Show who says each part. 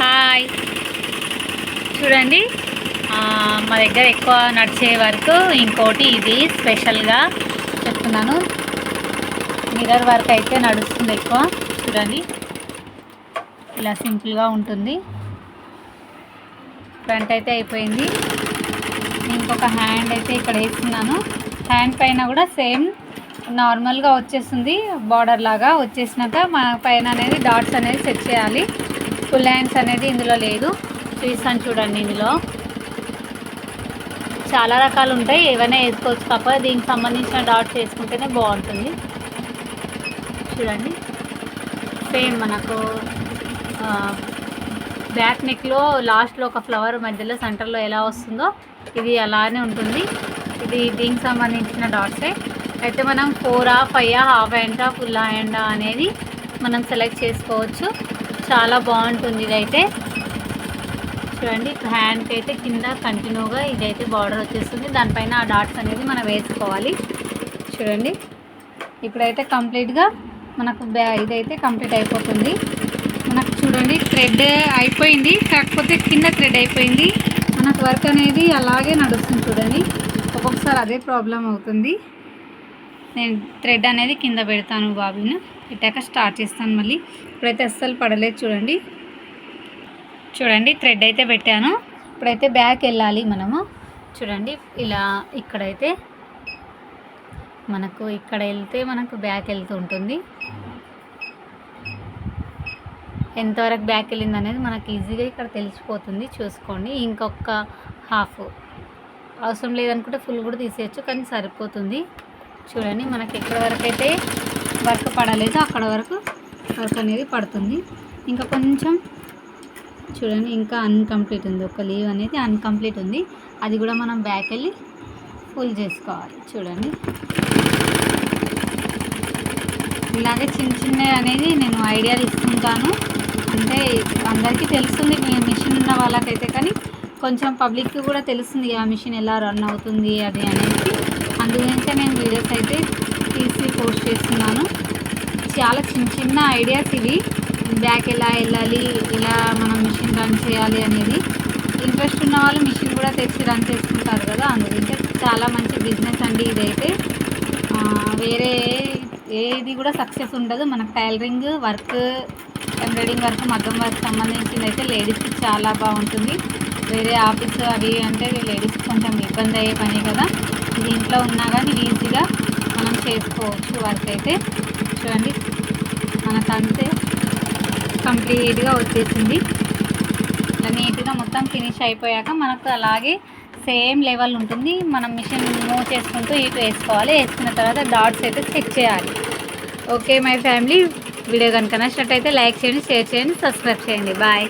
Speaker 1: Hi. చూడండి. మా దగ్గర ఎక్కువ నడిచే వరకు ఇంకోటి ఇది స్పెషల్గా చెప్తున్నాను. మిర్రర్ వర్క్ అయితే నడుస్తుంది ఎక్కువ. చూడండి. ఇలా సింపుల్గా ఉంటుంది. ఫ్రంట్ అయితే అయిపోయింది. ఇంకొక హ్యాండ్ అయితే ఇక్కడ వేస్తున్నాను. హ్యాండ్ పైన కూడా సేమ్ నార్మల్గా వచ్చేస్తుంది. బార్డర్ లాగా వచ్చేసినాక మన పైన అనేది డాట్స్ అనేది సెట్ చేయాలి. ఫుల్ హ్యాండ్స్ అనేది ఇందులో లేదు. చూపిస్తాను చూడండి ఇందులో. చాలా రకాలు ఉంటాయి. ఏవైనా వేసుకోవచ్చు తప్ప దీనికి సంబంధించిన డాట్స్ వేసుకుంటేనే బాగుంటుంది. చూడండి. సేమ్ మనకు బ్యాక్ నెక్లో లాస్ట్లో ఒక ఫ్లవర్ మధ్యలో సెంటర్లో ఎలా వస్తుందో ఇది అలానే ఉంటుంది. ఇది దీనికి సంబంధించిన డాట్సే. అయితే మనం ఫోరా ఫైవ్ హాఫ్ హ్యాండా ఫుల్ హ్యాండా అనేది మనం సెలెక్ట్ చేసుకోవచ్చు. చాలా బాగుంటుంది ఇదైతే. చూడండి హ్యాండ్కి అయితే కింద కంటిన్యూగా ఇదైతే బార్డర్ వచ్చేస్తుంది. దానిపైన ఆ డాట్స్ అనేది మనం వేసుకోవాలి. చూడండి ఇప్పుడైతే కంప్లీట్గా మనకు బ్యా ఇదైతే కంప్లీట్ అయిపోతుంది. మనకు చూడండి థ్రెడ్ అయిపోయింది. కాకపోతే కింద థ్రెడ్ అయిపోయింది. మనకు వర్క్ అనేది అలాగే నడుస్తుంది చూడండి. ఒక్కొక్కసారి అదే ప్రాబ్లం అవుతుంది. నేను థ్రెడ్ అనేది కింద పెడతాను బాబీను. పెట్టాక స్టార్ట్ చేస్తాను మళ్ళీ. ఇప్పుడైతే అస్సలు పడలేదు చూడండి. చూడండి థ్రెడ్ అయితే పెట్టాను. ఇప్పుడైతే బ్యాక్ వెళ్ళాలి మనము. చూడండి ఇలా ఇక్కడైతే మనకు ఇక్కడ వెళ్తే మనకు బ్యాక్ వెళ్తూ ఉంటుంది. ఎంతవరకు బ్యాక్ వెళ్ళింది అనేది మనకు ఈజీగా ఇక్కడ తెలిసిపోతుంది. చూసుకోండి ఇంకొక హాఫ్ అవసరం లేదనుకుంటే ఫుల్ కూడా తీసేయచ్చు కానీ సరిపోతుంది. చూడండి మనకి ఎక్కడ వరకు అయితే వర్క్ పడలేదో అక్కడ వరకు వర్క్ అనేది పడుతుంది. ఇంకా కొంచెం చూడండి ఇంకా అన్కంప్లీట్ ఉంది. ఒక లీవ్ అనేది అన్కంప్లీట్ ఉంది. అది కూడా మనం బ్యాక్ వెళ్ళి ఫుల్ చేసుకోవాలి. చూడండి. ఇలాగే చిన్న చిన్న అనేది నేను ఐడియాలు ఇస్తుంటాను అంటే అందరికీ తెలుస్తుంది మిషన్ ఉన్న వాళ్ళకైతే కానీ కొంచెం పబ్లిక్కి కూడా తెలుస్తుంది ఆ మిషన్ ఎలా రన్ అవుతుంది అది అనేది. అందుగురించే నేను వీడియోస్ అయితే తీసి పోస్ట్ చేస్తున్నాను. చాలా చిన్న చిన్న ఐడియాస్ ఇవి. బ్యాక్ ఎలా వెళ్ళాలి ఇలా మనం మిషన్ రన్ చేయాలి అనేది. ఇంట్రెస్ట్ ఉన్న వాళ్ళు మిషన్ కూడా తెచ్చి రన్ చేసుకుంటారు కదా అందుగురించి చాలా మంచి బిజినెస్ అండి ఇదైతే. వేరే ఏది కూడా సక్సెస్ ఉండదు. మనకు టైలరింగ్ వర్క్ ఎంబ్రాయిడింగ్ వర్క్ మగ్గం వర్క్ సంబంధించింది అయితే లేడీస్కి చాలా బాగుంటుంది. వేరే ఆఫీస్ అవి అంటే లేడీస్కి కొంచెం ఇబ్బంది అయ్యే పని కదా. ఇది ఇంట్లో ఉన్నా కానీ ఈజీగా మనం చేసుకోవచ్చు వర్క్ అయితే. చూడండి మనకు అంతే కంప్లీట్గా వచ్చేసింది. ఇలా నీట్గా మొత్తం ఫినిష్ అయిపోయాక మనకు అలాగే సేమ్ లెవెల్ ఉంటుంది. మనం మిషన్ మూవ్ చేసుకుంటూ ఇటు వేసుకోవాలి. వేసుకున్న తర్వాత డాట్స్ అయితే చెక్ చేయాలి. Okay my family. వీడియో కనుక నచ్చినట్టయితే లైక్ చేయండి షేర్ చేయండి సబ్స్క్రైబ్ చేయండి. బాయ్.